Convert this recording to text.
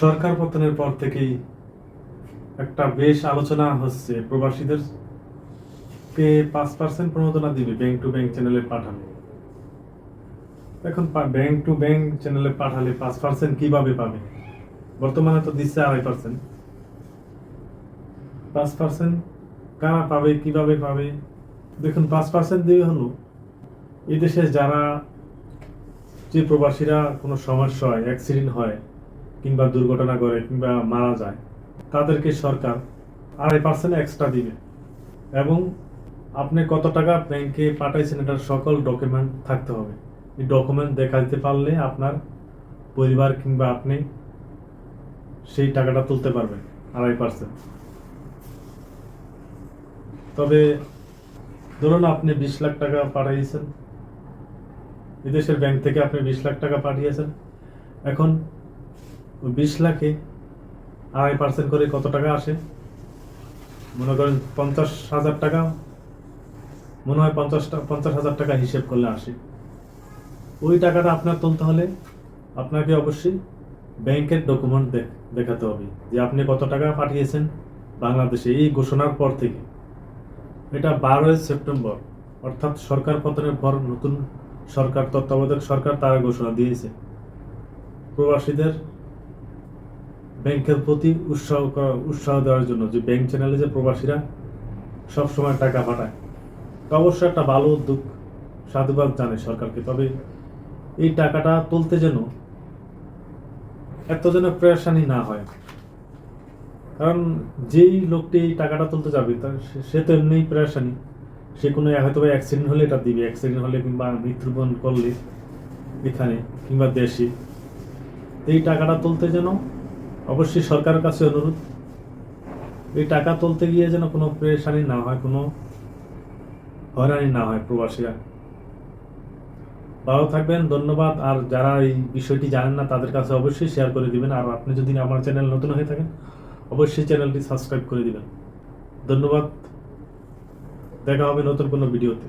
সরকার পতনের পর থেকেই একটা বেশ আলোচনা হচ্ছে। প্রবাসীদের কে পাঁচ পার্সেন্ট প্রণোদনা দিবে ব্যাংক টু ব্যাংক চ্যানেলে পাঠালে? এখন ব্যাংক টু ব্যাংক চ্যানেলে পাঠালে পাঁচ পার্সেন্ট কীভাবে পাবে? বর্তমানে তো দিচ্ছে আড়াই পার্সেন্ট পাঁচ পার্সেন্ট কারা পাবে, কীভাবে পাবে? দেখুন, পাঁচ পার্সেন্ট দিবে হলো এই দেশে যারা, যে প্রবাসীরা কোনো সমস্যা হয় অ্যাক্সিডেন্ট হয় কিংবা দুর্ঘটনা করে কিংবা মারা যায়, তাদেরকে সরকার আড়াই পার্সেন্ট এক্সট্রা দিবে। এবং আপনি কত টাকা ব্যাংকে পাঠাইছেন এটার সকল ডকুমেন্ট থাকতে হবে। এই ডকুমেন্ট দেখাতে পারলে আপনার পরিবার কিংবা আপনি সেই টাকাটা তুলতে পারবেন, আড়াই পার্সেন্ট তবে ধরুন আপনি বিশ লাখ টাকা পাঠিয়েছেন, বিদেশের ব্যাংক থেকে আপনি বিশ লাখ টাকা পাঠিয়েছেন। এখন বিশ লাখে আড়াই পার্সেন্ট করে কত টাকা আসে? মনে করেন পঞ্চাশ হাজার টাকা, মনে হয় পঞ্চাশটা, পঞ্চাশ হাজার টাকা হিসেব করলে আসে। ওই টাকাটা আপনার তুলতে হলে আপনাকে অবশ্যই ব্যাংকের ডকুমেন্ট দেখাতে হবে যে আপনি কত টাকা পাঠিয়েছেন বাংলাদেশে এই ঘোষণার পর থেকে। এটা বারোই সেপ্টেম্বর, অর্থাৎ সরকার পতনের পর নতুন সরকার, তত্ত্বাবধায়ক সরকার তারা ঘোষণা দিয়েছে। প্রবাসীদের ব্যাংকের প্রতি উৎসাহ উৎসাহ দেওয়ার জন্য যে ব্যাংক চ্যানেলে যে প্রবাসীরা সব সময় টাকা পাঠায়, তো অবশ্যই একটা ভালো উদ্যোগ সাধুবাদ জানে সরকারকে। তবে এই টাকাটা তুলতে যেন এত যেন প্রেশানি না হয়। কারণ যেই লোকটি এই টাকাটা তুলতে যাবে তার সে- সে তো এমনিই প্রেশানি। সে কোনো হয়তো বা অ্যাক্সিডেন্ট হলে এটা দিবে অ্যাক্সিডেন্ট হলে কিংবা মৃত্যুবরণ করলে এখানে কিংবা দেশে। এই টাকাটা তুলতে যেন অবশ্যই সরকারের কাছে অনুরোধ। এই টাকা তুলতে গিয়ে যেন কোনো প্রেশানি না হয়, কোনো হয়রানি না হয় প্রবাসীরা। ভালো থাকবেন, ধন্যবাদ। আর যারা এই বিষয়টি জানেন না, তাদের কাছে অবশ্যই শেয়ার করে দিবেন। আর আপনি যদি আমার চ্যানেল নতুন হয়ে থাকেন, অবশ্যই চ্যানেলটি সাবস্ক্রাইব করে দিবেন। ধন্যবাদ। দেখা হবে নতুন কোনো ভিডিওতে